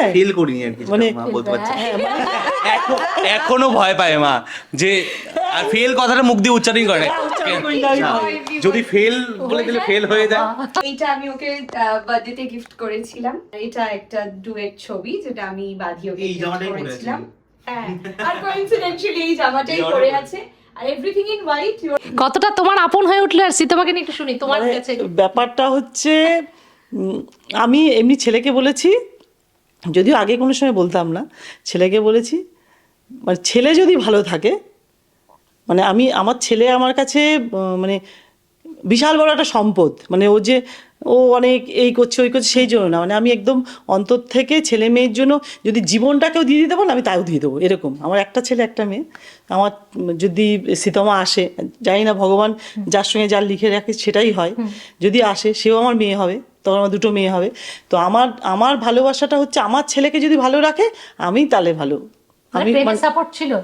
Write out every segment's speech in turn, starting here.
হ্যাঁ। ফেল করিনি আর কি মানে- মা বলতে পারছি। হ্যাঁ, মানে এখন- ভয় পায় মা যে আর ফেল কথাটা মুখ দিয়ে উচ্চারণ করে ভয়। যদি ফেল বলে দিলে ফেল হয়ে যায়। এইটা আমি ওকে বার্থডেতে গিফট করেছিলাম। এটা একটা ডুয়েট ছবি যেটা আমি বাদি ওকে করেছিলাম। হ্যাঁ আর কোইন্সিডেন্টালি এই জামাটাই পরে আছে। আর এভরিথিং ইন হোয়াইট কতটা তোমার আপন হয়ে উঠল আর তোমাকে নিয়ে একটু শুনি তোমার মানে কাছে ব্যাপারটা হচ্ছে আমি এমনি ছেলেকে বলেছি যদিও আগে কোনো সময় বলতাম না ছেলেকে বলেছি মানে ছেলে যদি ভালো থাকে মানে আমি আমার ছেলে আমার কাছে মানে বিশাল বড় একটা সম্পদ মানে ও যে ও অনেক এই করছে ওই করছে সেই জন্য না মানে আমি একদম অন্তর থেকে ছেলে মেয়ের জন্য যদি জীবনটাকেও দিয়ে দিতে পারো না, আমি তাও দিয়ে দেবো এরকম। আমার একটা ছেলে একটা মেয়ে আমার যদি সীতমা আসে জানি না ভগবান যার সঙ্গে যার লিখে রাখে সেটাই হয় যদি আসে সেও আমার মেয়ে হবে। তখন আমার দুটো মেয়ে হবে। তো আমার আমার ভালোবাসাটা হচ্ছে আমার ছেলেকে যদি ভালো রাখে আমি তাহলে ভালো। আমি মানে- সাপোর্ট ছিল?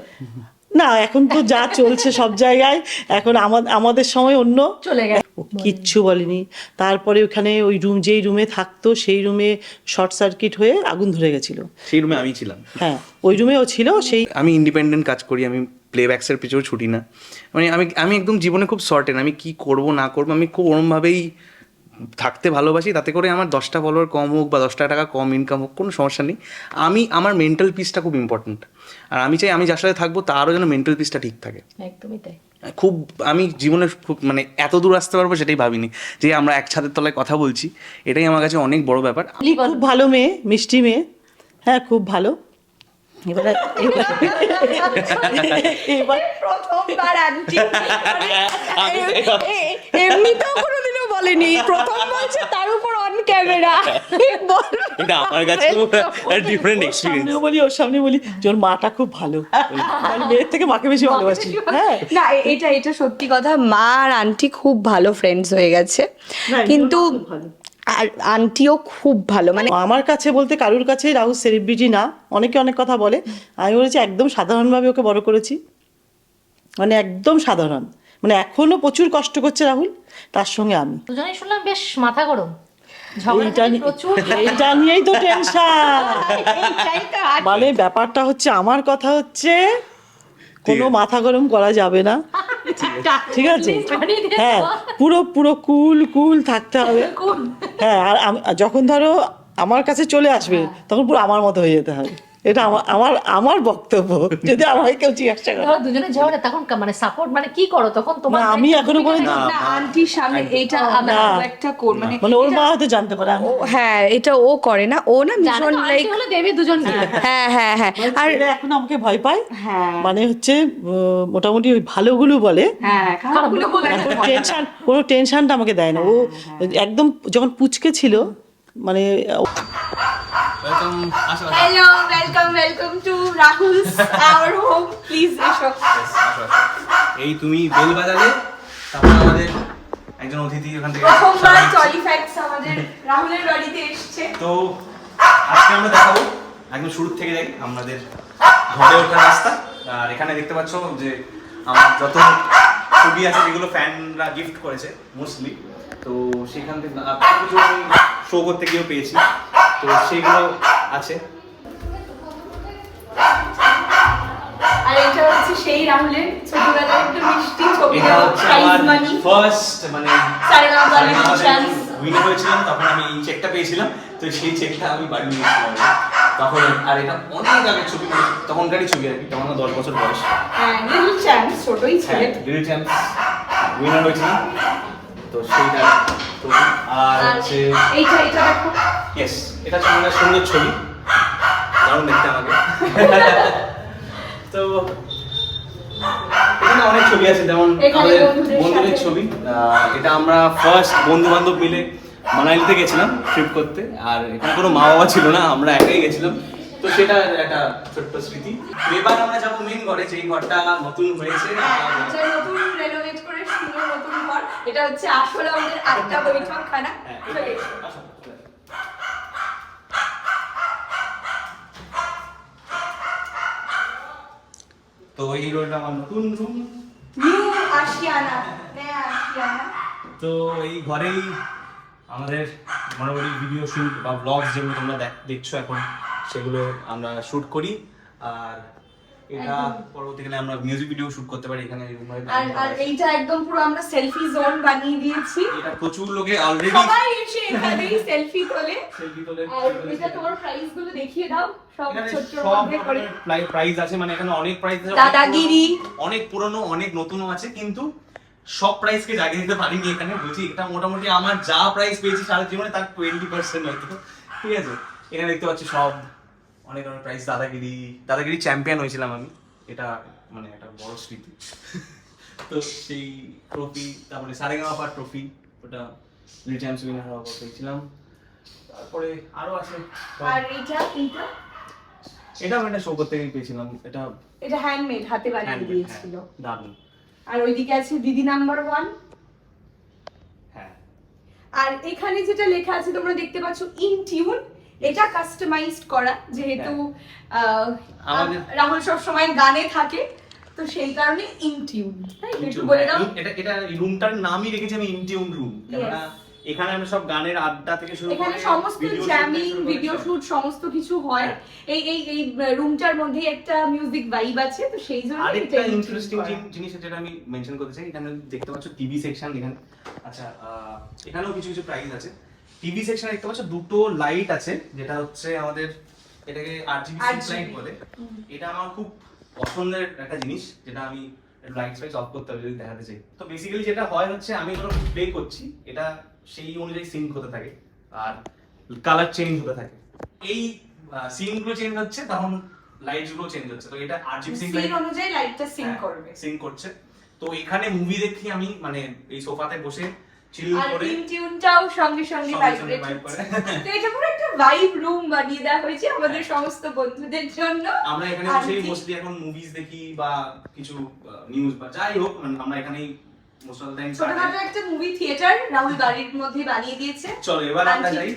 না এখন তো যা চলছে সব জায়গায় এখন আমা- আমাদের সময় অন্য। চলে গেছে। কিচ্ছু বলেনি। তারপরে ওখানে ওই রুম যেই রুমে থাকতো সেই রুমে শর্ট সার্কিট হয়ে আগুন ধরে গেছিল। সেই রুমে আমি ছিলাম। হ্যাঁ ওই রুমে ও ছিল সেই আমি ইন্ডিপেন্ডেন্ট কাজ করি আমি প্লেব্যাক্সের পিছনেও ছুটি না। মানে আমি আমি একদম জীবনে খুব শর্টেন আমি কি করব না করব আমি খুব ওরমভাবেই থাকতে ভালোবাসি তাতে করে আমার দশটা ফলোয়ার কম হোক বা দশটা টাকা কম ইনকাম হোক কোনো সমস্যা নেই। আমি আমার মেন্টাল পিসটা খুব ইম্পর্ট্যান্ট আর আমি চাই আমি যার সাথে থাকব তারও যেন মেন্টাল পিসটা ঠিক থাকে। একদমই তাই। খুব আমি জীবনে খুব মানে এত দূর আসতে পারব সেটাই ভাবিনি যে আমরা এক ছাদের তলায় কথা বলছি। এটাই আমার কাছে অনেক বড় ব্যাপার। খুব ভালো মেয়ে মিষ্টি মেয়ে। হ্যাঁ খুব ভালো। এবারে এবার। প্রথমবার আন্টি এমনিতেও কোনোদিনও বলেনি। প্রথম বলছে তার উপর অন ক্যামেরা এটা আমার কাছে ডিফারেন্ট এক্সপিরিয়েন্স বলি ওর সামনে বলি যে ওর মাটা খুব ভালো। মানে মেয়ের থেকে মাকে বেশি ভালোবাসি। হ্যাঁ। না এটা এটা সত্যি কথা মা আর আন্টি খুব ভালো ফ্রেন্ডস হয়ে গেছে। কিন্তু আর আন্টিও খুব ভালো। মানে আমার কাছে বলতে কারুর কাছে রাহুল সেলিব্রিটি না অনেকে অনেক কথা বলে। আমি বলেছি একদম সাধারণভাবে ওকে বড় করেছি। মানে একদম সাধারণ। মানে এখনও প্রচুর কষ্ট করছে রাহুল। তার সঙ্গে আমি। দুজনেই শুনলাম বেশ মাথা গরম। এইটা নিয়েই তো টেনশন মানে ব্যাপারটা হচ্ছে আমার কথা হচ্ছে কোনো মাথা গরম করা যাবে না। ঠিক আছে। হ্যাঁ পুরো পুরো কুল কুল থাকতে হবে। হ্যাঁ আর যখন ধরো আমার কাছে চলে আসবে তখন পুরো আমার মতো হয়ে যেতে হবে। এটা আমার আমার আমার বক্তব্য। যদি আমাকে কেউ জিজ্ঞাসা করে। দুজনে ঝগড়া তখন মানে সাপোর্ট মানে কি করো? তখন তোমার আমি এখনও কোনো না আন্টির সামনে এইটা আমরা একটা কর মানে মানে ওর মা হয়তো জানতে পারে। ও হ্যাঁ এটা ও করে না। ও না ভীষণ লাইক হলে দেবে দুজনকে। হ্যাঁ। হ্যাঁ হ্যাঁ আর আর এখন আমাকে ভয় পায়। হ্যাঁ। মানে হচ্ছে মোটামুটি ওই ভালোগুলো বলে। হ্যাঁ খারাপগুলো বলে। না। টেনশন কোনো টেনশনটা আমাকে দেয় না। ও একদম যখন পুচকে ছিল মানে hello welcome welcome to Rahul's our home please এসো এই তুমি বেল বাজালে তারপর আমাদের একজন অতিথি ওখান থেকে প্রথমবার সামনে এসেছে। আমাদের রাহুলের বাড়িতে এসেছে। তো আজকে আমরা দেখাবো একদম শুরু থেকে যাই আমাদের ঘরে ওঠার রাস্তা। আর এখানে দেখতে পাচ্ছ যে আমার যত ছবি আছে যেগুলো ফ্যানরা গিফট করেছে মোস্টলি তো সেখান থেকে কিছু শো করতে গিয়েও পেয়েছি। তো সেইগুলো আছে। আর এটা হচ্ছে সেই রাহুলের ছোটবেলার একটা মিষ্টি ছবি এটা হচ্ছে প্রাইজ আমার মানি ফার্স্ট মানে সারেগামা লিটল চ্যাম্পস উইনার হয়েছিলাম তখন আমি এই চেকটা পেয়েছিলাম। তো সেই চেকটা আমি বাড়ি তখন আর এটা অনেক ছবি মানে তখনকারই ছবি আর কি তখন দশ বছর বয়স। হ্যাঁ লিটল চ্যাম্পস ছোটই ছিল। হ্যাঁ লিটল চ্যাম্পস উইনার হয়েছিলাম। তো সেইটা তো আর হচ্ছে এইটা এটা দেখো। ইয়েস এটা হচ্ছে সুন্দর ছবি। দারুণ দেখতে আমাকে। তো এখানে অনেক ছবি আছে যেমন আমাদের বন্ধুদের ছবি। এটা আমরা ফার্স্ট বন্ধু বান্ধব মিলে মানালিতে গেছিলাম ট্রিপ করতে। আর এখানে কোনো মা বাবা ছিল না আমরা একাই গেছিলাম। তো সেটা একটা ছোট্ট স্মৃতি। এবার আমরা যাব মেন ঘরে যেই ঘরটা নতুন হয়েছে। হ্যাঁ, নতুন রেনোভেট করে এটা হচ্ছে আসলে আমাদের আটটা বৈঠকখানা। হ্যাঁ। তো এই রোলটা আমার নতুন রুম নিউ নয়া তো এই ঘরেই আমাদের মোটামুটি ভিডিও শুট বা ব্লগস যেগুলো তোমরা দেখ- দেখছ এখন সেগুলো আমরা শুট করি। আর এটা পরবর্তীকালে আমরা মিউজিক ভিডিও শুট করতে পারি এখানে আর আর এইটা একদম পুরো আমরা সেলফি জোন বানিয়ে দিয়েছি। এটা প্রচুর লোকে অলরেডি সবাই এসে এখানেই সেলফি তোলে। সেলফি তোলে আর এটা তোমার প্রাইসগুলো দেখিয়ে দাও সব মধ্যে করে। প্রাইস আছে মানে এখানে অনেক প্রাইস আছে দাদাগিরি। অনেক পুরনো অনেক নতুনও আছে কিন্তু সব প্রাইসকে জাগিয়ে দিতে পারিনি এখানে বলছি এটা মোটামুটি আমার যা প্রাইস পেয়েছি সারা জীবনে তার টোয়েন্টি পার্সেন্ট হয়তো। ঠিক আছে? এখানে দেখতে পাচ্ছি সব অনেক অনেক প্রাইস দাদাগিরি। দাদাগিরি চ্যাম্পিয়ন হয়েছিলাম আমি। এটা মানে একটা বড় স্মৃতি। তো সেই ট্রফি তারপরে সারেগামাপার ট্রফি ওটা লিড চ্যাম্পস উইনার হওয়া পেয়েছিলাম তারপরে আরও আছে। আর এটা এটা এটা আমি একটা শো করতে গিয়ে পেয়েছিলাম। এটা এটা হ্যান্ডমেড হাতে বানিয়ে দিয়েছিল। হ্যাঁ, দারুণ। আর ওইদিকে আছে দিদি নাম্বার ওয়ান হ্যাঁ। আর এখানে যেটা লেখা আছে তোমরা দেখতে পাচ্ছ ইন টিউন এটা কাস্টমাইজড করা যেহেতু আমাদের- রাহুল সব সময় গানে থাকে তো সেই কারণে ইন টিউন তাই একটু বলে দাও। এটা এটা রুমটার নামই রেখেছি আমি ইনটিউন রুম কেননা এখানে আমরা সব গানের আড্ডা থেকে শুরু করে এখানে সমস্ত জ্যামিং ভিডিও শুট সমস্ত কিছু হয়। হ্যাঁ। এই এই এই রুমটার মধ্যে একটা মিউজিক ভাইব আছে তো সেই জন্য আরেকটা ইন্টারেস্টিং জিনিস যেটা আমি মেনশন করতে চাই এখানে দেখতে পাচ্ছ টিভি সেকশন এখানে আচ্ছা এখানেও কিছু কিছু প্রাইস আছে। টিভি সেকশনে দেখতে পাচ্ছ দুটো লাইট আছে যেটা হচ্ছে আমাদের এটাকে আরজিবি লাইট বলে। এটা আমার খুব পছন্দের একটা জিনিস যেটা আমি লাইট ফাইট অফ করতে হবে যদি দেখাতে চাই। তো বেসিক্যালি যেটা হয় হচ্ছে আমি যখন প্লে করছি এটা সেই অনুযায়ী সিঙ্ক হতে থাকে আর কালার চেঞ্জ হতে থাকে। এই সিনগুলো চেঞ্জ হচ্ছে তখন লাইটসগুলো চেঞ্জ হচ্ছে। তো এটা আরজিবি সিঙ্ক অনুযায়ী লাইটটা সিং হ্যাঁ, করবে। সিঙ্ক করছে। তো এখানে মুভি দেখি আমি মানে এই সোফাতে বসে চিল করে। ইন টিউনটাও সঙ্গে সঙ্গে সঙ্গে ভাইব্রেট সঙ্গে vibe করে। তো এটা পুরো একটা ভাইব রুম বানিয়ে দেওয়া হয়েছে আমাদের সমস্ত বন্ধুদের জন্য। আমরা এখানে বসেই মোস্টলি এখন মুভিজ দেখি বা কিছু নিউজ বা যাই হোক মানে আমরা এখানেই মোস্ট অফ দ্য টাইম ছোটখাটো একটা মুভি থিয়েটার রাহুল বাড়ির মধ্যে বানিয়ে দিয়েছে। চলো এবার আমরা যাই।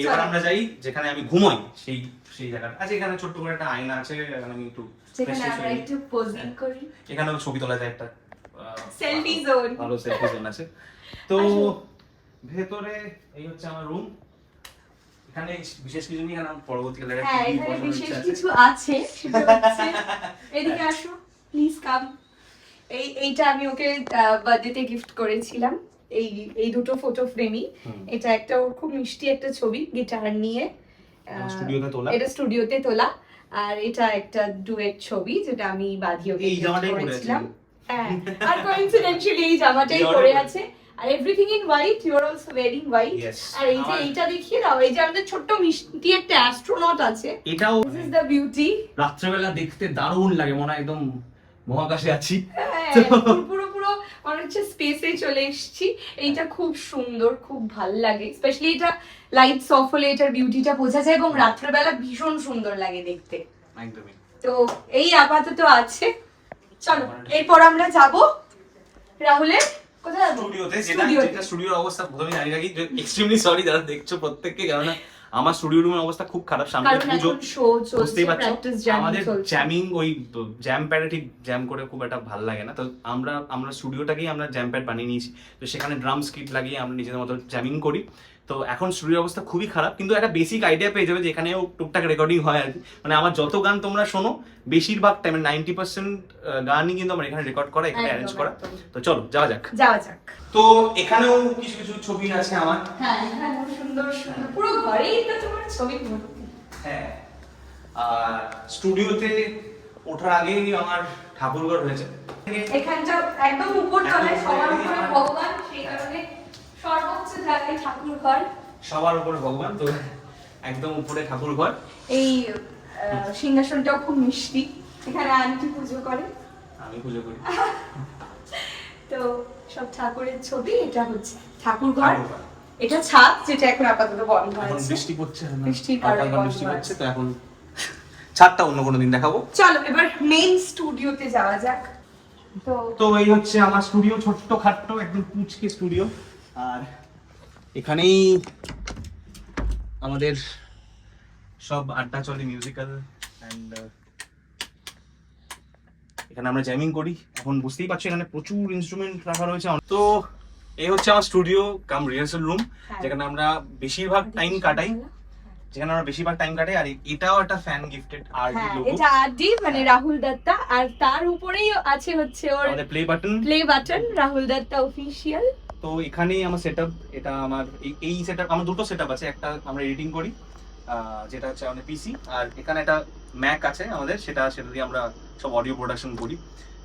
এবার আমরা যাই যেখানে আমি ঘুমাই সেই সেই জায়গাটা। আচ্ছা এখানে ছোট্ট করে একটা আয়না আছে এখানে আমি একটু যেখানে আমরা একটু পোজিং হ্যাঁ। করি। এখানেও ছবি তোলা যায় একটা Selfie zone। ভালো সেলফি জোন আছে। তো ভেতরে এই হচ্ছে আমার রুম এখানে বিশেষ কিছু নেই আমার পরবর্তীকালে হ্যাঁ এখানে বিশেষ কিছু আছে এদিকে আসো প্লিজ কাম এই এইটা আমি ওকে বার্থডেতে গিফট করেছিলাম। এই এই দুটো ফটো ফ্রেমই এটা একটা ওর খুব মিষ্টি একটা ছবি গিটার নিয়ে। স্টুডিওতে তোলা। এটা স্টুডিওতে তোলা। আর এটা একটা ডুয়েট ছবি যেটা আমি এই জামাটাই পরে করেছিলাম। হ্যাঁ আর কোইন্সিডেন্টালি এই জামাটাই পরে আছে। আর everything in white you are also wearing white আর এই যে এইটা দেখিয়ে দাও এই যে আমাদের ছোট্ট মিষ্টি একটা অ্যাস্ট্রোনট আছে। এটাও দিস ইজ দ্য বিউটি রাত্রেবেলা দেখতে দারুণ লাগে মনে হয় একদম মহাকাশে আছি। হ্যাঁ, পুরো পুরো মনে হচ্ছে স্পেসে চলে এসেছি। এইটা খুব সুন্দর খুব ভালো লাগে। স্পেশালি এটা লাইটস অফ হলে এটার বিউটিটা বোঝা যায় এবং রাত্রেবেলা ভীষণ সুন্দর লাগে দেখতে। একদমই। তো এই আপাতত আছে। চলো এরপর আমরা যাব রাহুলের কোথায় স্টুডিওতে যেটা যেটা স্টুডিওর অবস্থা প্রথমে জানি রাখি এক্সট্রিমলি সরি যারা দেখছ প্রত্যেককে কেননা আমার স্টুডিও রুমের অবস্থা খুব খারাপ সামনে পুজো বুঝতেই পারছ? আমাদের জ্যামিং ওই জ্যাম প্যাডে ঠিক জ্যাম করে খুব একটা ভালো লাগে না। তো আমরা আমরা স্টুডিওটাকেই আমরা জ্যাম প্যাড বানিয়ে নিয়েছি। তো সেখানে ড্রাম স্কিট লাগিয়ে আমরা নিজেদের মতো জ্যামিং করি। তো এখন স্টুডিওর অবস্থা খুবই খারাপ কিন্তু একটা বেসিক আইডিয়া পেয়ে যাবে যে এখানেও টুকটাক রেকর্ডিং হয় আর কি। মানে আমার যত গান তোমরা শোনো বেশিরভাগ টাইমে নাইনটি পার্সেন্ট গানই কিন্তু আমার এখানে রেকর্ড করা এখানে অ্যারেঞ্জ করা। তো চলো যাওয়া যাক। যাওয়া যাক। তো এখানেও কিছু কিছু ছবি আছে আমার। হ্যাঁ এখানে সুন্দর সুন্দর পুরো ঘরেই তো তোমার ছবি ভর্তি হ্যাঁ আর স্টুডিওতে ওঠার আগেই আমার ঠাকুরঘর হয়েছে। এখানটা একদম উপর তলায় সবার উপরে উপরে আমার- ভগবান সেই কারণে সর্বোচ্চ জায়গায় ঠাকুর ঘর। সবার উপরে ভগবান তো একদম উপরে ঠাকুর ঘর। এই সিংহাসনটাও খুব মিষ্টি। এখানে আন্টি পুজো করে। আমি পুজো করি। তো সব ঠাকুরের ছবি এটা হচ্ছে ঠাকুর ঘর। এটা ছাদ যেটা এখন আপাতত বন্ধ আছে। বৃষ্টি পড়ছে বন্ধ বৃষ্টি পড়ছে তো এখন ছাদটা অন্য কোনো দিন দেখাবো। চলো এবার মেইন স্টুডিওতে যাওয়া যাক। তো তো এই হচ্ছে আমার স্টুডিও ছোট্ট খাট্ট একদম পুচকে স্টুডিও আর এখানেই আমাদের সব আড্ডা চলে মিউজিক্যাল অ্যান্ড এখানে আমরা জ্যামিং করি। এখন বুঝতেই পারছ এখানে প্রচুর ইনস্ট্রুমেন্ট রাখা রয়েছে। তো এই হচ্ছে আমার স্টুডিও কাম রিহার্সাল রুম হ্যাঁ। যেখানে আমরা বেশিরভাগ টাইম কাটাই। যেখানে আমরা বেশিরভাগ টাইম কাটে আর এটাও একটা ফ্যান গিফটেড আর হ্যাঁ এটা আরডি মানে রাহুল দত্তা আর তার উপরেই আছে হচ্ছে ওর play button play button Rahul Dutta official তো এখানেই আমার সেটআপ এটা আমার এই- সেটআপ আমার দুটো সেটআপ আছে একটা আমরা এডিটিং করি যেটা হচ্ছে আমাদের পিসি আর এখানে একটা ম্যাক আছে আমাদের সেটা সেটা দিয়ে আমরা সব অডিও প্রোডাকশন করি।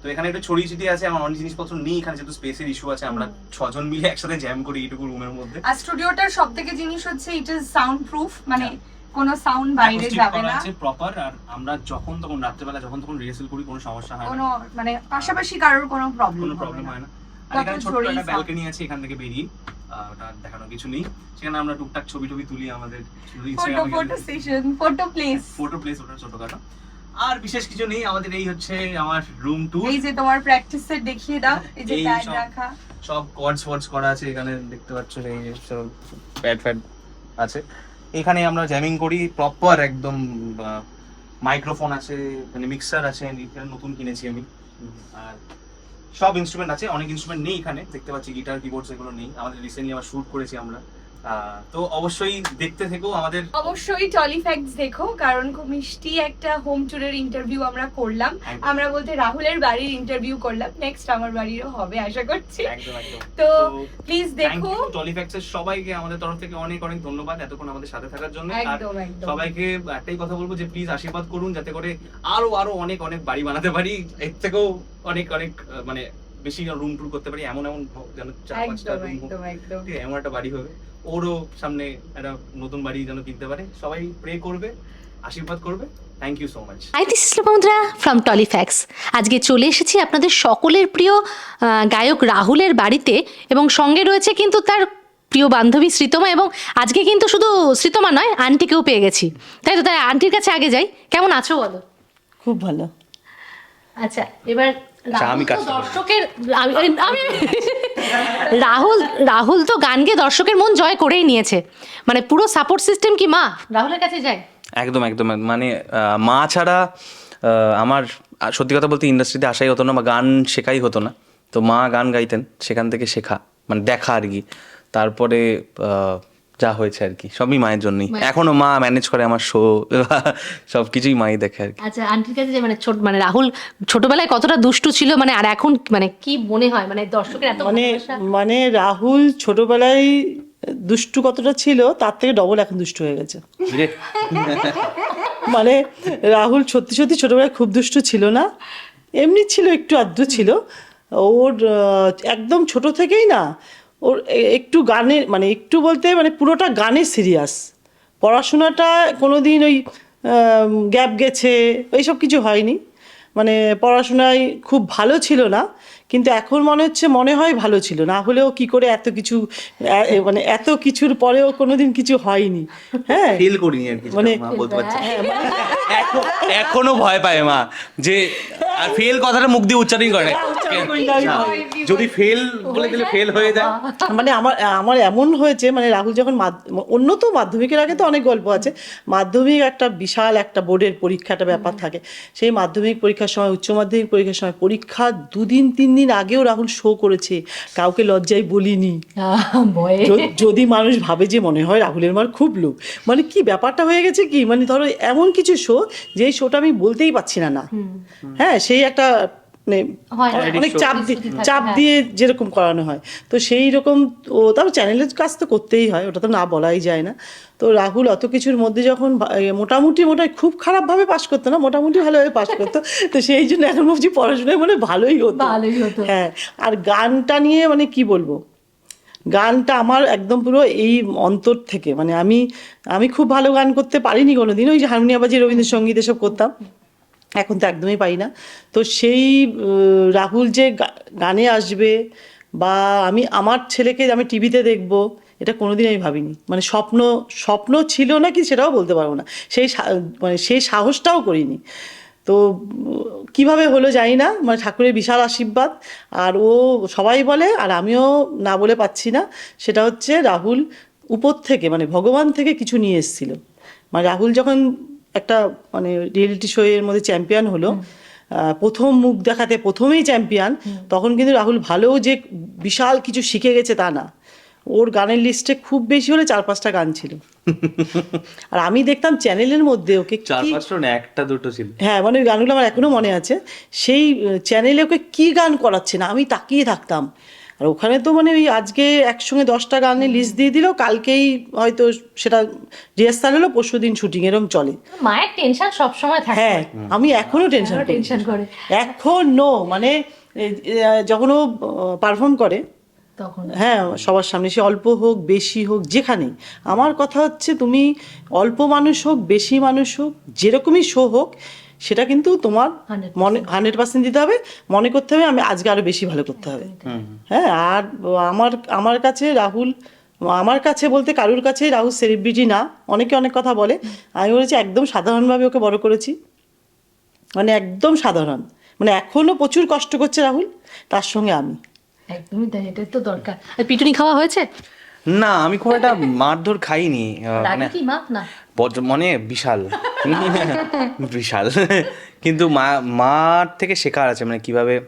তো এখানে একটু ছড়িয়ে ছিটিয়ে আছে আমার অনেক জিনিসপত্র নেই এখানে যেহেতু স্পেসের ইস্যু আছে আমরা ছজন মিলে একসাথে জ্যাম করি এইটুকু রুমের মধ্যে। আর স্টুডিওটার সব থেকে জিনিস হচ্ছে ইট ইজ সাউন্ড প্রুফ মানে হ্যাঁ। কোনো সাউন্ড বাইরে যাবে না। আছে প্রপার আর আমরা যখন তখন রাত্রেবেলা যখন তখন রিহার্সাল করি কোনো সমস্যা হয় না। কোনো মানে পাশাপাশি কারোর কোনো প্রবলেম কোনো প্রবলেম হয় না। আর এখানে ছোট্ট একটা ব্যালকনি আছে এখান থেকে বেরিয়ে। ওটা দেখানোর কিছু নেই। সেখানে আমরা টুকটাক ছবি টবি তুলি আমাদের photo photo session photo place photo place ওটা ছোটখাটো। আর বিশেষ কিছু নেই আমাদের এই হচ্ছে আমার রুম টু এই যে তোমার প্র্যাকটিস সেট দেখিয়ে দাও এই যে প্যাড সব- রাখা। সব কর্ডস ওয়ার্ডস করা আছে এখানে দেখতে পাচ্ছ এই যে সব প্যাড ফ্যাড আছে। এখানে আমরা জ্যামিং করি প্রপার একদম মাইক্রোফোন আছে মানে মিক্সার আছে নতুন কিনেছি আমি। আর সব ইনস্ট্রুমেন্ট আছে, অনেক ইনস্ট্রুমেন্ট নেই এখানে। দেখতে পাচ্ছি গিটার কিবোর্ডস এগুলো নেই। আমাদের রিসেন্টলি আবার শ্যুট করেছি আমরা। তো অবশ্যই দেখতে থেকো আমাদের। অবশ্যই টলি ফ্যাক্টস দেখো কারণ খুব মিষ্টি একটা হোম ট্যুরের ইন্টারভিউ আমরা করলাম। আমরা বলতে রাহুলের বাড়ির ইন্টারভিউ করলাম। নেক্সট আমার বাড়িরও হবে আশা করছি। তো প্লিজ দেখো। ইউ টলিফ্যাক্সের সবাইকে আমাদের তরফ থেকে অনেক অনেক ধন্যবাদ এতক্ষণ আমাদের সাথে থাকার জন্য। আর সবাইকে একটাই কথা বলব যে প্লিজ আশীর্বাদ করুন যাতে করে আরও আরও অনেক অনেক বাড়ি বানাতে পারি। এর থেকেও অনেক অনেক মানে বেশি রুম টুর করতে পারি এমন এমন যেন চার পাঁচটা রুম একদম একদম। ঠিক এমন একটা বাড়ি হবে। ওরও সামনে একটা নতুন বাড়ি যেন কিনতে পারে। সবাই প্রে করবে আশীর্বাদ করবে। Thank you so much hi this বন্ধুরা ফ্রম টলিফ্যাক্স আজকে চলে এসেছি আপনাদের সকলের প্রিয় গায়ক রাহুলের বাড়িতে এবং সঙ্গে রয়েছে কিন্তু তার প্রিয় বান্ধবী শ্রীতমা এবং আজকে কিন্তু শুধু শ্রীতমা নয় আন্টিকেও পেয়ে গেছি। তাই তো তাই আন্টির কাছে আগে যাই। কেমন আছো বলো? খুব ভালো। আচ্ছা এবার আমি রাহুল দর্শকের আমি রাহুল রাহুল তো গান গেয়ে দর্শকের মন জয় করেই নিয়েছে। মানে পুরো সাপোর্ট সিস্টেম কি মা? রাহুলের কাছে যাই। একদম একদম মানে আহ, মা ছাড়া আহ, আমার সত্যি কথা বলতে ইন্ডাস্ট্রিতে আসাই হতো না বা গান শেখাই হতো না। তো মা গান গাইতেন সেখান থেকে শেখা মানে দেখা আর কি। তারপরে আহ, যা হয়েছে আর কি সবই মায়ের জন্যই। এখনও মা ম্যানেজ করে আমার শো সব কিছুই মাই দেখে আর কি। আচ্ছা আন্টির কাছে যে মানে ছোট মানে রাহুল ছোটবেলায় কতটা দুষ্টু ছিল মানে আর এখন মানে কি মনে হয়? মানে দর্শকের এত মানে মানে রাহুল ছোটবেলায় দুষ্টু কতটা ছিল তার থেকে ডবল এখন দুষ্টু হয়ে গেছে। মানে রাহুল সত্যি সত্যি ছোটবেলায় খুব দুষ্টু ছিল না। এমনি ছিল একটু আদ্য ছিল। ওর একদম ছোট থেকেই না ওর একটু গানে মানে একটু বলতে মানে পুরোটা গানে সিরিয়াস পড়াশোনাটা কোনো দিন ওই গ্যাপ গেছে এইসব কিছু হয়নি। মানে পড়াশোনায় খুব ভালো ছিল না কিন্তু এখন মনে হচ্ছে মনে হয় ভালো ছিল। না হলেও কি করে এত কিছু মানে এত কিছুর পরেও কোনোদিন কিছু হয়নি। হ্যাঁ? ফেল করিনি আর কি মানে- বলতে পারছি। এখন- এখনও ভয় পায় মা যে আর ফেল কথাটা মুখ দিয়ে উচ্চারণ করে। না, যদি ফেল বলে দিলে ফেল হয়ে যায়। মানে আমার আমার এমন হয়েছে মানে রাহুল যখন মাধ্য- অন্য তো মাধ্যমিকের আগে তো অনেক গল্প আছে। মাধ্যমিক একটা বিশাল একটা বোর্ডের পরীক্ষা একটা ব্যাপার থাকে। সেই মাধ্যমিক পরীক্ষার সময় উচ্চ মাধ্যমিক পরীক্ষার সময় পরীক্ষা দুদিন তিন দিন আগেও রাহুল শো করেছে। কাউকে লজ্জায় বলিনি। যদি মানুষ ভাবে যে মনে হয় রাহুলের মার খুব লোক মানে কি ব্যাপারটা হয়ে গেছে কি? মানে ধরো এমন কিছু শো যে শোটা আমি বলতেই পারছি না না। হ্যাঁ সেই একটা মানে অনেক চাপ দিয়ে চাপ হ্যাঁ। দিয়ে যেরকম করানো হয়। তো সেই রকম ও তারপর চ্যানেলের কাজ তো করতেই হয় ওটা তো না বলাই যায় না। তো রাহুল অত কিছুর মধ্যে যখন মোটামুটি মোটা খুব খারাপভাবে পাশ করতো না মোটামুটি ভালোভাবে পাশ করতো। তো সেই জন্য এখন ভাবছি পড়াশোনায় মানে ভালোই হতো। হ্যাঁ আর গানটা নিয়ে মানে কি বলব? গানটা আমার একদম পুরো এই অন্তর থেকে মানে আমি আমি খুব ভালো গান করতে পারিনি কোনোদিন। ওই যে হারমোনিয়াম বাজিয়ে রবীন্দ্রসঙ্গীত এসব করতাম। এখন তো একদমই পাই না। তো সেই রাহুল যে গানে আসবে বা আমি, আমার ছেলেকে আমি টিভিতে দেখব, এটা কোনোদিন আমি ভাবিনি। মানে স্বপ্ন স্বপ্ন ছিল না কি সেটাও বলতে পারব না। সেই মানে সেই সাহসটাও করিনি। তো, কীভাবে হলো জানি না। মানে ঠাকুরের বিশাল আশীর্বাদ। আর ও সবাই বলে, আর আমিও না বলে পাচ্ছি না। সেটা হচ্ছে রাহুল উপর থেকে মানে ভগবান থেকে কিছু নিয়ে এসেছিল। মানে রাহুল যখন একটা মানে রিয়েলিটি শো এর মধ্যে চ্যাম্পিয়ন হলো। প্রথম মুখ দেখাতে প্রথমেই চ্যাম্পিয়ন তখন কিন্তু রাহুল ভালো যে বিশাল কিছু শিখে গেছে তা না। ওর গানের লিস্টে খুব বেশি হলে চার পাঁচটা গান ছিল। আর আমি দেখতাম চ্যানেলের মধ্যে ওকে চার কি পাঁচটা না একটা দুটো ছিল। হ্যাঁ মানে ওই গানগুলো আমার এখনও মনে আছে। সেই চ্যানেলে ওকে কি গান করাচ্ছে না আমি তাকিয়ে থাকতাম। আর ওখানে তো মানে ওই আজকে একসঙ্গে দশটা গানের লিস্ট দিয়ে দিল কালকেই হয়তো সেটা রিহার্সাল হলো পরশু দিন শুটিং এরকম চলে। মায়ের টেনশন সবসময় থাকে। হ্যাঁ আমি এখনও টেনশন করি টেনশন করে। এখনও মানে যখন ও পারফর্ম করে তখন? হ্যাঁ সবার সামনে সে অল্প হোক বেশি হোক যেখানেই। আমার কথা হচ্ছে তুমি অল্প মানুষ হোক বেশি মানুষ হোক যেরকমই শো হোক সেটা কিন্তু তোমার মনে হান্ড্রেড পার্সেন্ট দিতে হবে মনে করতে হবে আমি আজকে আরও বেশি ভালো করতে হবে। হ্যাঁ আর আমার আমার কাছে রাহুল আমার কাছে বলতে কারুর কাছে রাহুল সেলিব্রিটি না অনেকে অনেক কথা বলে। আমি বলেছি একদম সাধারণভাবে ওকে বড় করেছি। মানে একদম সাধারণ। মানে এখনও প্রচুর কষ্ট করছে রাহুল তার সঙ্গে আমি। একদমই তাই এটাই তো দরকার। আর পিটুনি খাওয়া হয়েছে? না আমি খুব একটা মারধর খাইনি মানে মা? না। বজ্র- মানে বিশাল। বিশাল। কিন্তু মা মার থেকে শেখার আছে মানে কীভাবে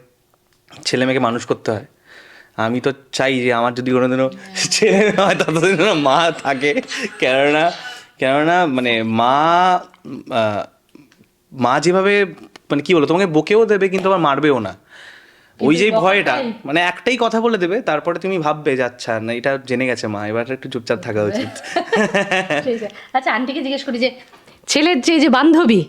ছেলে মেয়েকে মানুষ করতে হয়। আমি তো চাই যে আমার যদি কোনোদিনও ছেলে হয় ততদিন মা থাকে। কেননা কেননা মানে মা মা যেভাবে মানে কি বলো তোমাকে বকেও দেবে কিন্তু আবার মারবেও না। ওই যে ভয়টা মানে একটাই কথা বলে দেবে তারপরে তুমি ভাববে যে আচ্ছা না এটা জেনে গেছে মা এবার একটু চুপচাপ থাকা উচিত। আচ্ছা আন্টিকে জিজ্ঞেস করি যে ছেলের যে এই যে বান্ধবী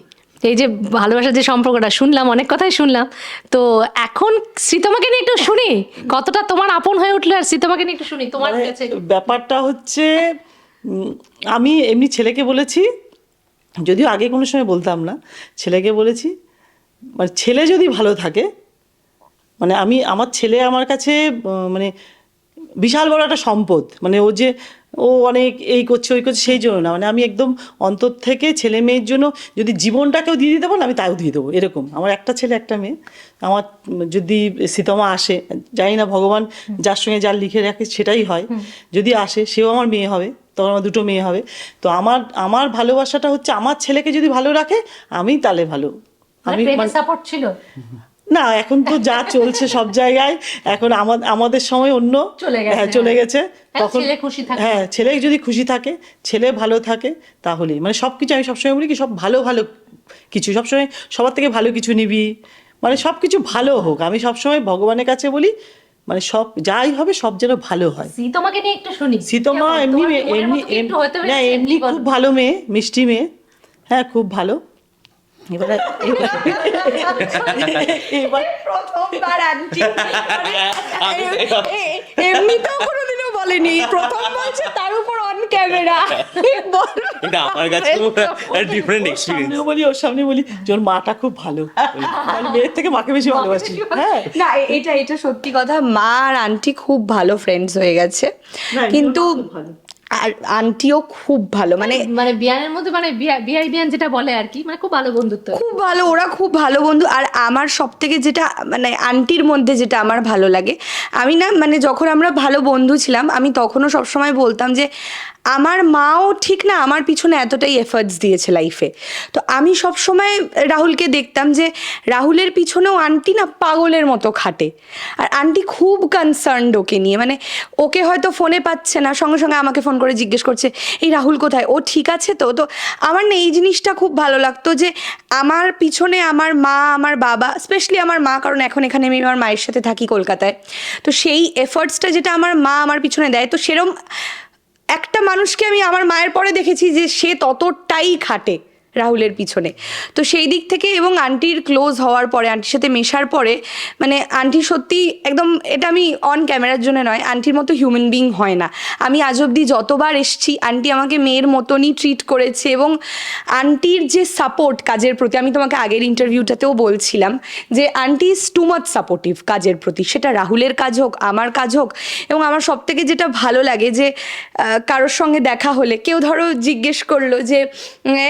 এই যে ভালোবাসার যে সম্পর্কটা শুনলাম অনেক কথাই শুনলাম। তো এখন শ্রীতমাকে নিয়ে একটু শুনি কতটা তোমার আপন হয়ে উঠল আর শ্রীতমাকে নিয়ে একটু শুনি তোমার মানে কাছে। ব্যাপারটা হচ্ছে আমি এমনি ছেলেকে বলেছি যদিও আগে কোনো সময় বলতাম না ছেলেকে বলেছি মানে ছেলে যদি ভালো থাকে মানে আমি আমার ছেলে আমার কাছে মানে বিশাল বড় একটা সম্পদ। মানে ও যে ও অনেক এই করছে ওই করছে সেই জন্য না। মানে আমি একদম অন্তর থেকে ছেলে মেয়ের জন্য যদি জীবনটাকেও দিয়ে দিতে পারো আমি তাও দিয়ে দেবো। এরকম। আমার একটা ছেলে একটা মেয়ে। আমার যদি সীতমা আসে জানি না ভগবান যার সঙ্গে যার লিখে রাখে সেটাই হয়। যদি আসে সেও আমার মেয়ে হবে তখন আমার দুটো মেয়ে হবে। তো আমার আমার ভালোবাসাটা হচ্ছে আমার ছেলেকে যদি ভালো রাখে আমি তাহলে ভালো। আমি মানে- সাপোর্ট ছিল? না এখন তো যা চলছে সব জায়গায় এখন আমাদের সময় অন্য। চলে গেছে, হ্যাঁ চলে গেছে। হ্যাঁ, ছেলে হ্যাঁ ছেলে যদি খুশি থাকে ছেলে ভালো থাকে তাহলেই। মানে সব কিছু আমি সবসময় বলি কি সব ভালো ভালো কিছু সবসময় সবার থেকে ভালো কিছু নিবি। মানে সব কিছু ভালো হোক। আমি সবসময় ভগবানের কাছে বলি মানে সব যাই হবে সব যেন ভালো হয়। শ্রীতমাকে নিয়ে একটু শুনি। সীতমা এমনি এমনি না এমনি খুব ভালো মেয়ে মিষ্টি মেয়ে। হ্যাঁ খুব ভালো। এবারে এবার প্রথমবার আন্টি এমনিতেও কোনোদিনও বলেনি। প্রথম বলছে তার উপর অন ক্যামেরা এটা আমার কাছে ডিফারেন্ট এক্সপিরিয়েন্স বলি ওর সামনে বলি যে ওর মাটা খুব ভালো। মেয়ের থেকে মাকে বেশি ভালোবাসি। হ্যাঁ। না এটা এটা সত্যি কথা মা আর আন্টি খুব ভালো ফ্রেন্ডস হয়ে গেছে। কিন্তু। আর আন্টিও খুব ভালো মানে মানে বিয়ানের মধ্যে মানে বিয়াই বিয়ান যেটা বলে আর কি মানে খুব ভালো বন্ধুত্ব খুব ভালো ওরা খুব ভালো বন্ধু আর আমার সব থেকে যেটা মানে আন্টির মধ্যে যেটা আমার ভালো লাগে আমি না মানে যখন আমরা ভালো বন্ধু ছিলাম আমি তখনও সবসময় বলতাম যে আমার মাও ঠিক না আমার পিছনে এতটাই এফার্টস দিয়েছে লাইফে তো আমি সব সময় রাহুলকে দেখতাম যে রাহুলের পিছনেও আন্টি না পাগলের মতো খাটে। আর আন্টি খুব কনসার্নড ওকে নিয়ে মানে ওকে হয়তো ফোনে পাচ্ছে না সঙ্গে সঙ্গে আমাকে ফোন করে জিজ্ঞেস করছে, এই রাহুল কোথায়? ও ঠিক আছে তো। তো আমার না এই জিনিসটা খুব ভালো লাগতো যে আমার পিছনে আমার মা, আমার বাবা স্পেশালি আমার মা, কারণ এখন এখানে আমি আমার মায়ের সাথে থাকি কলকাতায়। তো সেই এফার্টসটা যেটা আমার মা আমার পিছনে দেয়, তো সেরম একটা মানুষকে আমি আমার মায়ের পরে দেখেছি যে সে ততটাই খাটে। রাহুলের পিছনে। তো সেই দিক থেকে এবং আন্টির ক্লোজ হওয়ার পরে, আন্টির সাথে মেশার পরে মানে আন্টি সত্যি একদম এটা আমি অন ক্যামেরার জন্য নয়, আন্টির মতো হিউম্যান বিং হয় না। আমি আজ অবধি যতবার এসছি, আন্টি আমাকে মেয়ের মতনই ট্রিট করেছে এবং আন্টির যে সাপোর্ট কাজের প্রতি, আমি তোমাকে আগের ইন্টারভিউটাতেও বলছিলাম যে aunty is too much supportive কাজের প্রতি। সেটা রাহুলের কাজ হোক, আমার কাজ হোক এবং আমার সব থেকে যেটা ভালো লাগে যে কারোর সঙ্গে দেখা হলে, কেউ ধরো জিজ্ঞেস করল যে,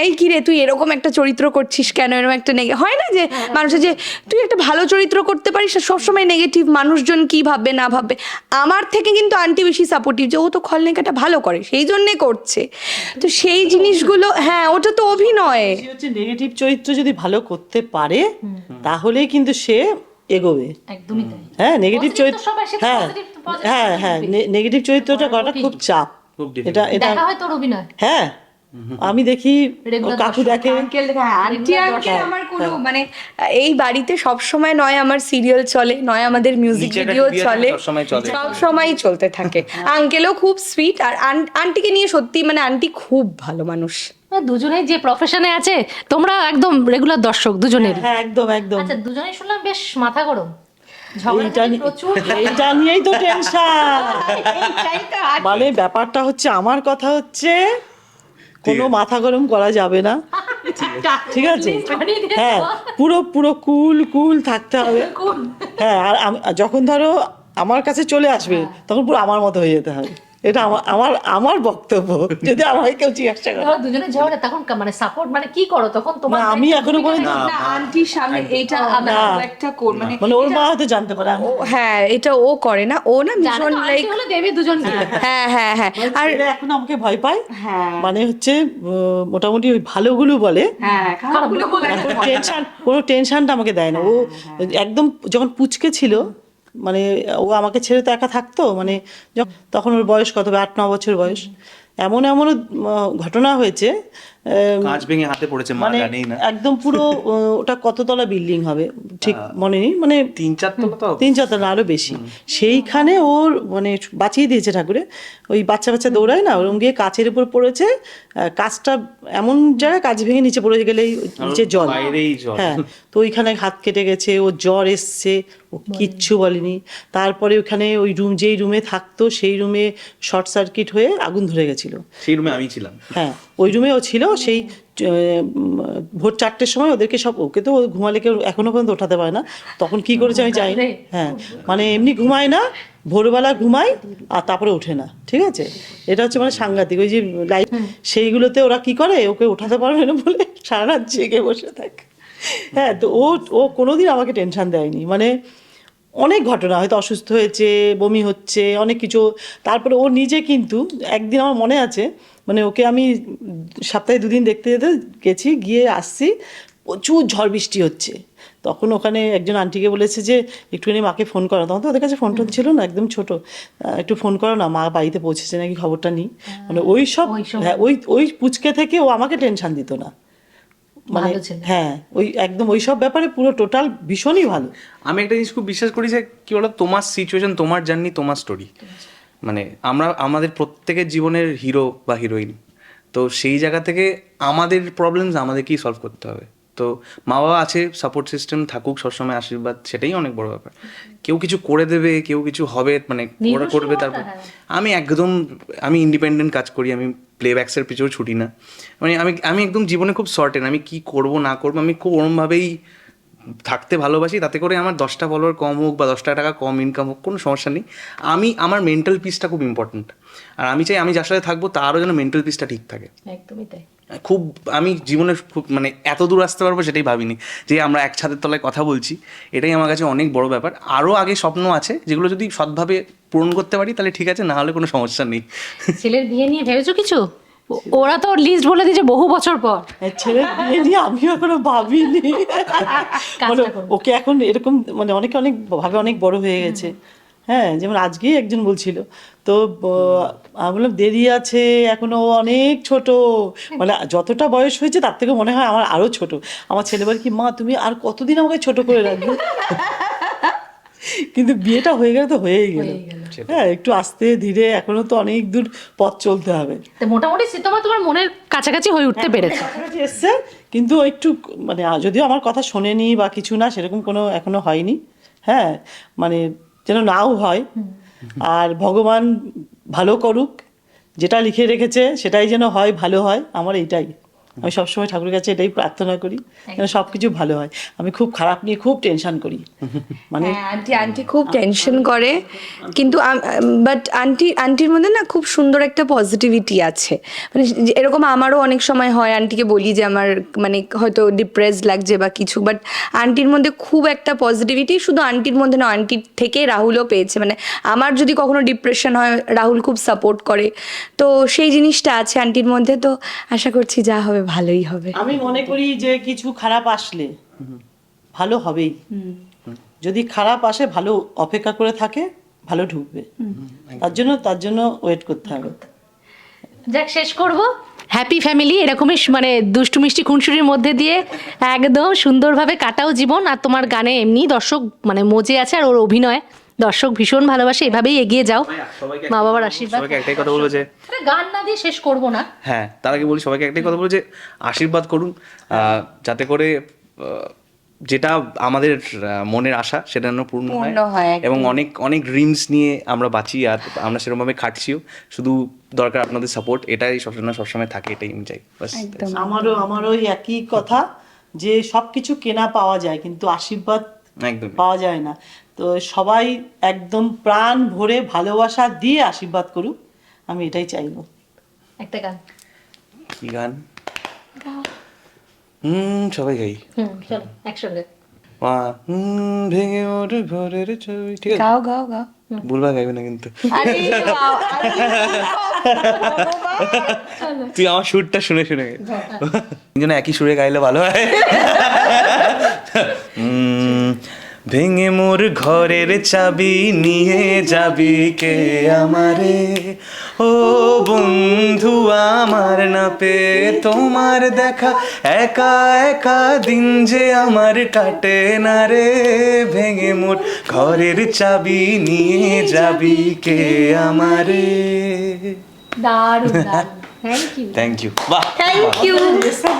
এই কিরে তুই এরকম একটা চরিত্র করছিস কেন? এরকম একটা নেগে হয় না যে মানুষের যে তুই একটা ভালো চরিত্র করতে পারিস সবসময় নেগেটিভ মানুষজন কি ভাববে না ভাববে? আমার থেকে কিন্তু আন্টি বেশি সাপোর্টিভ যে ও তো খলনেকাটা ভালো করে সেই জন্যে করছে। তো সেই জিনিসগুলো হ্যাঁ ওটা তো অভিনয়। হচ্ছে নেগেটিভ চরিত্র যদি ভালো করতে পারে তাহলেই কিন্তু সে এগোবে। একদমই হ্যাঁ নেগেটিভ চরিত্র তো হ্যাঁ হ্যাঁ হ্যাঁ নেগেটিভ চরিত্রটা করাটা খুব চাপ। এটা এটা হয় তোর অভিনয়। হ্যাঁ। আমি দেখি কাকু দেখে আঙ্কেল আন্টি আঙ্কেল হ্যাঁ, আমার কোনো মানে এই বাড়িতে সব সময় নয় আমার সিরিয়াল চলে নয় আমাদের মিউজিক ভিডিও চলে সব সময় চলতে থাকে। আঙ্কেলও খুব সুইট আর আন্টিকে নিয়ে সত্যি মানে আন্টি খুব ভালো মানুষ। দুজনেই যে প্রফেশনে আছে তোমরা একদম রেগুলার দর্শক দুজনের। হ্যাঁ একদম একদম। আচ্ছা দুজনেই শুনলাম বেশ মাথা গরম। এইটা নিয়েই তো টেনশন মানে ব্যাপারটা হচ্ছে আমার কথা হচ্ছে কোনো মাথা গরম করা যাবে না। ঠিক আছে? হ্যাঁ পুরো পুরো কুল কুল থাকতে হবে। হ্যাঁ আর যখন ধরো আমার কাছে চলে আসবে তখন পুরো আমার মতো হয়ে যেতে হবে। এটা আমার আমার আমার বক্তব্য। যদি আমাকে কেউ জিজ্ঞাসা করে। দুজনে ঝগড়া তখন মানে সাপোর্ট মানে কি করো? তখন তোমার আমি এখনও পর্যন্ত না আন্টির সামনে এইটা আমরা একটা কর মানে মানে ওর মা হয়তো জানতে পারে। হ্যাঁ এটা ও করে না। ও না ভীষণ লাইক হলো দেবী দুজনকে। হ্যাঁ হ্যাঁ। হ্যাঁ আর ছেলে এখন আমাকে ভয় পায়। হ্যাঁ। মানে হচ্ছে মোটামুটি ওই ভালোগুলো বলে। হ্যাঁ খারাপগুলো বলে না। টেনশন কোনো টেনশনটা আমাকে দেয় না। ও একদম যখন পুচকে ছিল মানে ও আমাকে ছেড়ে তো একা থাকতো মানে তখন ওর বয়স কত? আট, ন বছর বয়স এমন এমন ঘটনা হয়েছে কাঁচ ভেঙে হাতে পড়েছে মানে একদম পুরো ওটা কততলা বিল্ডিং হবে? ঠিক মনে নেই? মানে তিন চার তলা তো তিন চারতলা আরও বেশি। সেইখানে ওর মানে বাঁচিয়ে দিয়েছে ঠাকুরে। ওই বাচ্চা বাচ্চা দৌড়ায় না ওরম গিয়ে কাচের উপর পড়েছে। আহ, কাচটা এমন জায়গায় কাচ ভেঙে নিচে পড়ে গেলেই নিচে জল। হ্যাঁ তো ওইখানে হাত কেটে গেছে ও জ্বর এসছে ও কিচ্ছু বলেনি। তারপরে ওখানে ওই রুম যেই রুমে থাকতো সেই রুমে শর্ট সার্কিট হয়ে আগুন ধরে গেছিল। সেই রুমে আমি ছিলাম। হ্যাঁ ওই রুমে ও ছিল সেই ভোর চারটের সময় ওদেরকে সব ওকে তো ঘুমালে কেউ এখনও পর্যন্ত ওঠাতে পারে না। তখন কি করেছে আমি জানি না। হ্যাঁ মানে এমনি ঘুমায় না ভোরবেলা ঘুমায় আর তারপরে ওঠে না ঠিক আছে? এটা হচ্ছে মানে সাংঘাতিক ওই যে লাইট সেইগুলোতে ওরা কি করে? ওকে ওঠাতে পারবে না বলে সারা রাত জেগে বসে থাকে। হ্যাঁ তো ও ও কোনোদিন আমাকে টেনশন দেয়নি। মানে অনেক ঘটনা হয়তো অসুস্থ হয়েছে বমি হচ্ছে অনেক কিছু। তারপরে ও নিজে কিন্তু একদিন আমার মনে আছে মানে ওকে আমি সপ্তাহে দুদিন দেখতে যেতে গেছি গিয়ে আসছি প্রচুর ঝড় বৃষ্টি হচ্ছে। তখন ওখানে একজন আন্টিকে বলেছে যে একটুখানি মাকে ফোন করো তখন তো ওদের কাছে ফোন টোন ছিল না একদম ছোট। একটু ফোন করো না মা বাড়িতে পৌঁছেছে নাকি খবরটা নিই? মানে ওই সব হ্যাঁ ওই ওই পুচকে থেকে ও আমাকে টেনশন দিত না। মানে হ্যাঁ ওই একদম ওই সব ব্যাপারে পুরো টোটাল ভীষণই ভালো। আমি একটা জিনিস খুব বিশ্বাস করি যে কি বলো তোমার সিচুয়েশন তোমার জার্নি তোমার স্টোরি মানে আমরা আমাদের প্রত্যেকের জীবনের হিরো বা হিরোইন তো সেই জায়গা থেকে আমাদের প্রবলেমস আমাদেরকেই সলভ করতে হবে। তো মা বাবা আছে সাপোর্ট সিস্টেম থাকুক সবসময় আশীর্বাদ সেটাই অনেক বড় ব্যাপার। কেউ কিছু করে দেবে কেউ কিছু হবে মানে ওরা করবে তারপর আমি একদম আমি ইন্ডিপেন্ডেন্ট কাজ করি আমি প্লেব্যাক্সের পিছনেও ছুটি না। মানে আমি আমি একদম জীবনে খুব শর্টেন আমি কি করব না করব আমি খুব ওরমভাবেই থাকতে ভালোবাসি তাতে করে আমার দশটা ফলোয়ার কম হোক বা দশটা টাকা কম ইনকাম হোক কোনো সমস্যা নেই। আমি আমার মেন্টাল পিসটা খুব ইম্পর্ট্যান্ট আর আমি চাই আমি যার সাথে থাকব তারও যেন মেন্টাল পিসটা ঠিক থাকে। একদমই তাই। খুব আমি জীবনে খুব মানে এত দূর আসতে পারব সেটাই ভাবিনি। যে আমরা এক ছাদের তলায় কথা বলছি এটাই আমার কাছে অনেক বড় ব্যাপার। আরও আগে স্বপ্ন আছে যেগুলো যদি সৎভাবে পূরণ করতে পারি তাহলে ঠিক আছে না হলে কোনো সমস্যা নেই। ছেলের বিয়ে নিয়ে ভেবেছো কিছু? ওরা তো লিস্ট বলে দিয়েছে বহু বছর পর। ছেলে বিয়ে নিয়ে আমিও এখনও ভাবিনি। মানে ওকে এখন এরকম মানে অনেকে অনেক ভাবে অনেক বড় হয়ে গেছে। হ্যাঁ যেমন আজকেই একজন বলছিল। তো আমি বললাম দেরি আছে এখনও ও অনেক ছোট। মানে যতটা বয়স হয়েছে তার থেকে মনে হয় আমার আরও ছোট। আমার ছেলে বলে কি মা তুমি আর কতদিন আমাকে ছোট করে রাখবে? কিন্তু বিয়েটা হয়ে গেলে তো হয়েই গেল। হ্যাঁ একটু আস্তে ধীরে এখনও তো অনেক দূর পথ চলতে হবে। মোটামুটি সীতমা তোমার মনের কাছাকাছি হয়ে উঠতে পেরেছে। এসছে কিন্তু একটু মানে যদিও আমার কথা শোনেনি বা কিছু না সেরকম কোনো এখনও হয়নি। হ্যাঁ মানে যেন নাও হয়। আর ভগবান ভালো করুক যেটা লিখে রেখেছে সেটাই যেন হয় ভালো হয় আমার এইটাই। আমি সবসময় ঠাকুরের কাছে এটাই প্রার্থনা করি যেন সব কিছু ভালো হয়। আমি খুব খারাপ নিয়ে খুব টেনশন করি। মানে হ্যাঁ আন্টি আন্টি খুব টেনশন করে। কিন্তু বাট আন্টি আন্টির মধ্যে না খুব সুন্দর একটা পজিটিভিটি আছে। মানে এরকম আমারও অনেক সময় হয় আন্টিকে বলি যে আমার মানে হয়তো ডিপ্রেস লাগছে বা কিছু বাট আন্টির মধ্যে খুব একটা পজিটিভিটি শুধু আন্টির মধ্যে না আন্টির থেকে রাহুলও পেয়েছে। মানে আমার যদি কখনো ডিপ্রেশন হয় রাহুল খুব সাপোর্ট করে। তো সেই জিনিসটা আছে আন্টির মধ্যে। তো আশা করছি যা হবে ভালোই হবে। আমি মনে করি যে কিছু খারাপ আসলে ভালো হবেই। যদি খারাপ আসে ভালো অপেক্ষা করে থাকে ভালো ঢুকবে। তার জন্য তার জন্য ওয়েট করতে হবে। যাক শেষ করব। হ্যাপি ফ্যামিলি এরকমই মানে দুষ্টু মিষ্টি খুনসুরির মধ্যে দিয়ে একদম সুন্দরভাবে কাটাও জীবন। আর তোমার গানে এমনি দর্শক মানে মজে আছে আর ওর অভিনয়। দর্শক ভীষণ ভালোবাসে এভাবেই এগিয়ে যাও। মা বাবার আশীর্বাদ। সবাইকে একটাই কথা বলব যে আরে গান না দিয়ে শেষ করব না। হ্যাঁ তার আগে বলি সবাইকে একটাই কথা বলব যে আশীর্বাদ করুন যাতে করে যেটা আমাদের মনের আশা সেটা যেন পূর্ণ হয়। হয়। এবং অনেক অনেক ড্রিমস নিয়ে আমরা বাঁচি আর আমরা সেরকমভাবে খাটছিও। শুধু দরকার আপনাদের সাপোর্ট এটাই সবসময় সবসময় থাকে এটাই আমি চাই। বাস আমারও আমারও একই কথা যে সব কিছু কেনা পাওয়া যায় কিন্তু আশীর্বাদ একদম পাওয়া যায় না। তো সবাই একদম প্রাণ ভরে ভালোবাসা দিয়ে আশীর্বাদ করুক আমি এটাই চাইব। একটা গান। কি গান? হুম সবাই গাই। হুম চলো একসঙ্গে। মা হুম ভেঙে ওঠে ঘরের ছবি। ঠিক আছে? গাও গাও গাও। ভুলবা গাইবে না কিন্তু। তুই আমার সুরটা শুনে শুনে গে। তিনজনে একই সুরে গাইলে ভালো হয়। ভেঙে মোর ঘরের চাবি নিয়ে যাবি কে আমারে? ও বন্ধু আমার না পে তোমার দেখা। একা একা দিন যে আমার কাটে না রে। ভেঙে মোর ঘরের চাবি নিয়ে যাবি কে আমারে? দারুণ থ্যাংক ইউ থ্যাংক ইউ বাহ থ্যাংক ইউ